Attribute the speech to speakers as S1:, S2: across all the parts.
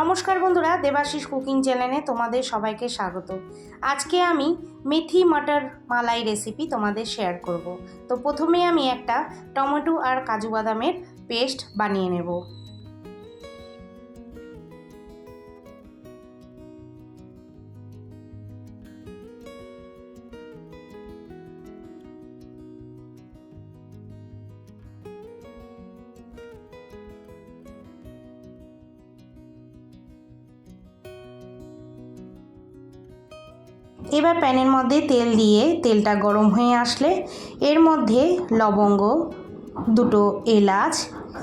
S1: নমস্কার বন্ধুরা, দেবাশিস কুকিং চ্যানেলে তোমাদের সবাইকে স্বাগত। আজকে আমি মেথি মাটার মালাই রেসিপি তোমাদের শেয়ার করব। তো প্রথমে আমি একটা টমেটো আর কাজু বাদামের পেস্ট বানিয়ে নেব। এবার প্যানের মধ্যে তেল দিয়ে তেলটা গরম হয়ে আসলে এর মধ্যে লবঙ্গ, দুটো এলাচ,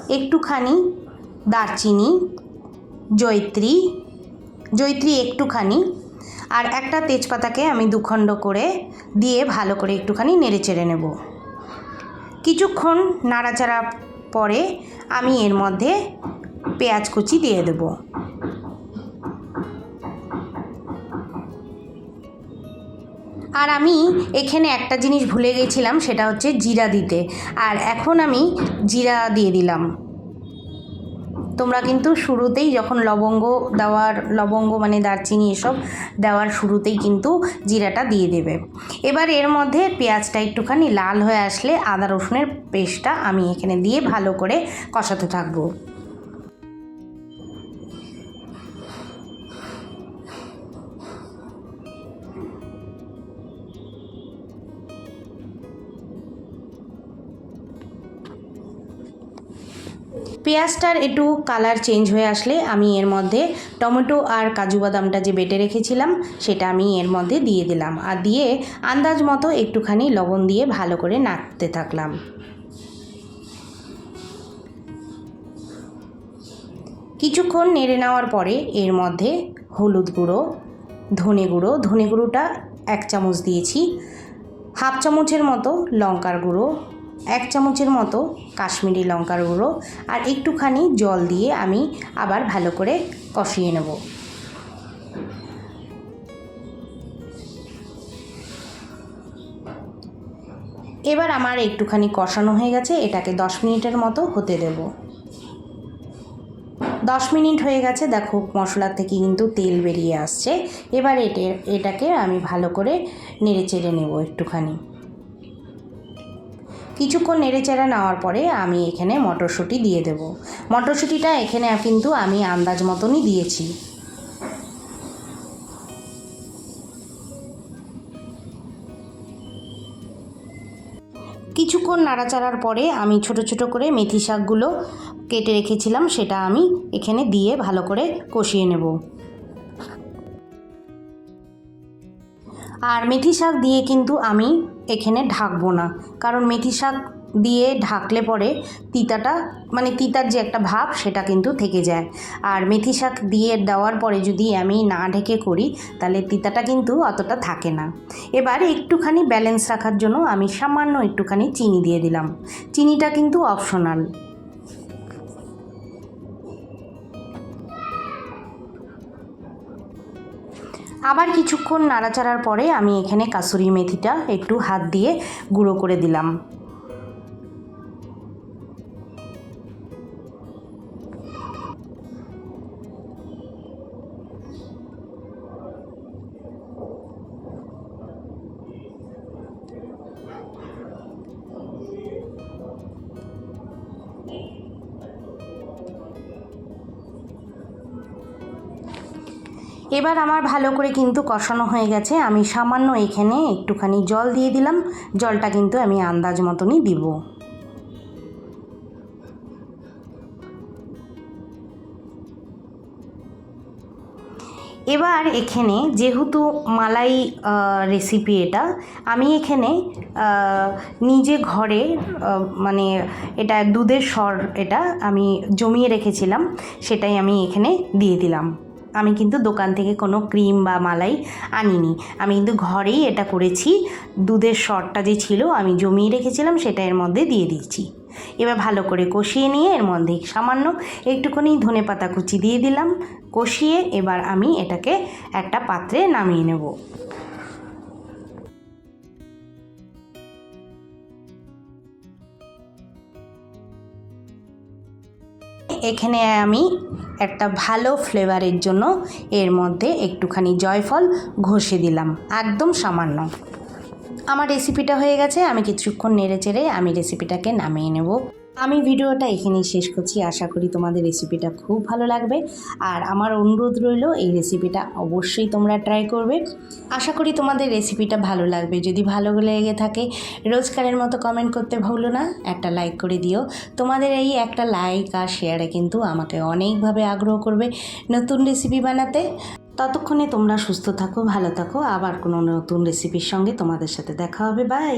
S1: একটুখানি দারচিনি, জয়ত্রী জয়ত্রী একটুখানি আর একটা তেজপাতাকে আমি দুখণ্ড করে দিয়ে ভালো করে একটুখানি নেড়ে চেড়ে নেব। কিছুক্ষণ নাড়াচাড়া পরে আমি এর মধ্যে পেঁয়াজ কুচি দিয়ে দেবো। আর আমি এখানে একটা জিনিস ভুলে গেছিলাম, সেটা হচ্ছে জিরা দিতে। আর এখন আমি জিরা দিয়ে দিলাম। তোমরা কিন্তু শুরুতেই যখন লবঙ্গ দেওয়ার, লবঙ্গ মানে দারচিনি এসব দেওয়ার শুরুতেই কিন্তু জিরাটা দিয়ে দেবে। এবার এর মধ্যে পেঁয়াজটা একটুখানি লাল হয়ে আসলে আদা রসুনের পেস্টটা আমি এখানে দিয়ে ভালো করে কষাতে থাকব। পেঁয়াজটার একটু কালার চেঞ্জ হয়ে আসলে আমি এর মধ্যে টমেটো আর কাজু বাদামটা যে বেটে রেখেছিলাম, সেটা আমি এর মধ্যে দিয়ে দিলাম। আর দিয়ে আন্দাজ মতো একটুখানি লবণ দিয়ে ভালো করে নাড়তে থাকলাম। কিছুক্ষণ নেড়ে নেওয়ার পরে এর মধ্যে হলুদ গুঁড়ো, ধনে গুঁড়ো, ধনে গুঁড়োটা এক চামচ দিয়েছি। হাফ চামচের মতো লঙ্কার গুঁড়ো এক চামচের মতো কাশ্মীরি লঙ্কার গুঁড়ো আর একটুখানি জল দিয়ে আমি আবার ভালো করে কষিয়ে নেব। এবার আমার একটুখানি কষানো হয়ে গেছে, এটাকে দশ মিনিটের মতো হতে দেব। দশ মিনিট হয়ে গেছে, দেখো মশলা থেকে কিন্তু তেল বেরিয়ে আসছে। এবার এটে, এটাকে আমি ভালো করে নেড়ে চেড়ে নেব একটুখানি। কিছুক্ষণ নেড়েচেড়ে নেওয়ার পরে আমি এখানে মটরশুঁটি দিয়ে দেব। মটরশুঁটিটা এখানে কিন্তু আমি আন্দাজ মতনই দিয়েছি। কিছুক্ষণ নাড়াচাড়ার পরে আমি ছোট ছোট করে মেথি শাকগুলো কেটে রেখেছিলাম, সেটা আমি এখানে দিয়ে ভালো করে কষিয়ে নেব। আর মেথি শাক দিয়ে কিন্তু আমি এখানে ঢাকবো না। কারণ মেথি শাক দিয়ে ঢাকলে পরে তিতাটা মানে তিতার যে একটা ভাব, সেটা কিন্তু থেকে যায়। আর মেথি শাক দিয়ে দেওয়ার পরে যদি আমি না ঢেকে করি, তাহলে তিতাটা কিন্তু অতটা থাকে না। এবার একটুখানি ব্যালেন্স রাখার জন্য আমি সামান্য একটুখানি চিনি দিয়ে দিলাম। চিনিটা কিন্তু অপশনাল আবার কিছুক্ষণ নাড়াচাড়ার পরে আমি এখানে কাসুরি মেথিটা একটু হাত দিয়ে গুঁড়ো করে দিলাম। এবার আমার ভালো করে কিন্তু কষানো হয়ে গেছে। আমি সামান্য এখানে একটুখানি জল দিয়ে দিলাম। জলটা কিন্তু আমি আন্দাজ মতনই দিব। এবার এখানে যেহেতু মালাই রেসিপি এটা, আমি এখানে নিজে ঘরে মানে এটা দুধের স্বর এটা আমি জমিয়ে রেখেছিলাম। সেটাই আমি এখানে দিয়ে দিলাম। আমি কিন্তু দোকান থেকে কোনো ক্রিম বা মালাই আনিনি। আমি কিন্তু ঘরেই এটা করেছি। দুধের শরটা যে ছিল আমি জমিয়ে রেখেছিলাম, সেটা এর মধ্যে দিয়ে দিয়েছি। এবার ভালো করে কষিয়ে নিয়ে এর মধ্যে সামান্য একটুখানি ধনে পাতা কুচি দিয়ে দিলাম। কষিয়ে এবার আমি এটাকে একটা পাত্রে নামিয়ে নেব। এখানে আমি একটা ভালো ফ্লেভারের জন্য এর মধ্যে একটুখানি জয়ফল ঘষে দিলাম, একদম সামান্য। আমার রেসিপিটা হয়ে গেছে, আমি কিছুক্ষণ নেড়ে চেড়ে আমি রেসিপিটাকে নামিয়ে নেব। আমি ভিডিওটা এখানেই শেষ করছি। আশা করি তোমাদের রেসিপিটা খুব ভালো লাগবে। আর আমার অনুরোধ রইল, এই রেসিপিটা অবশ্যই তোমরা ট্রাই করবে। আশা করি তোমাদের রেসিপিটা ভালো লাগবে। যদি ভালো লেগে থাকে, রোজকারের মতো কমেন্ট করতে ভুলো না। একটা লাইক করে দিও। তোমাদের এই একটা লাইক আর শেয়ারে কিন্তু আমাকে অনেকভাবে আগ্রহ করবে নতুন রেসিপি বানাতে। ততক্ষণে তোমরা সুস্থ থাকো, ভালো থাকো। আবার কোনো নতুন রেসিপির সঙ্গে তোমাদের সাথে দেখা হবে। বাই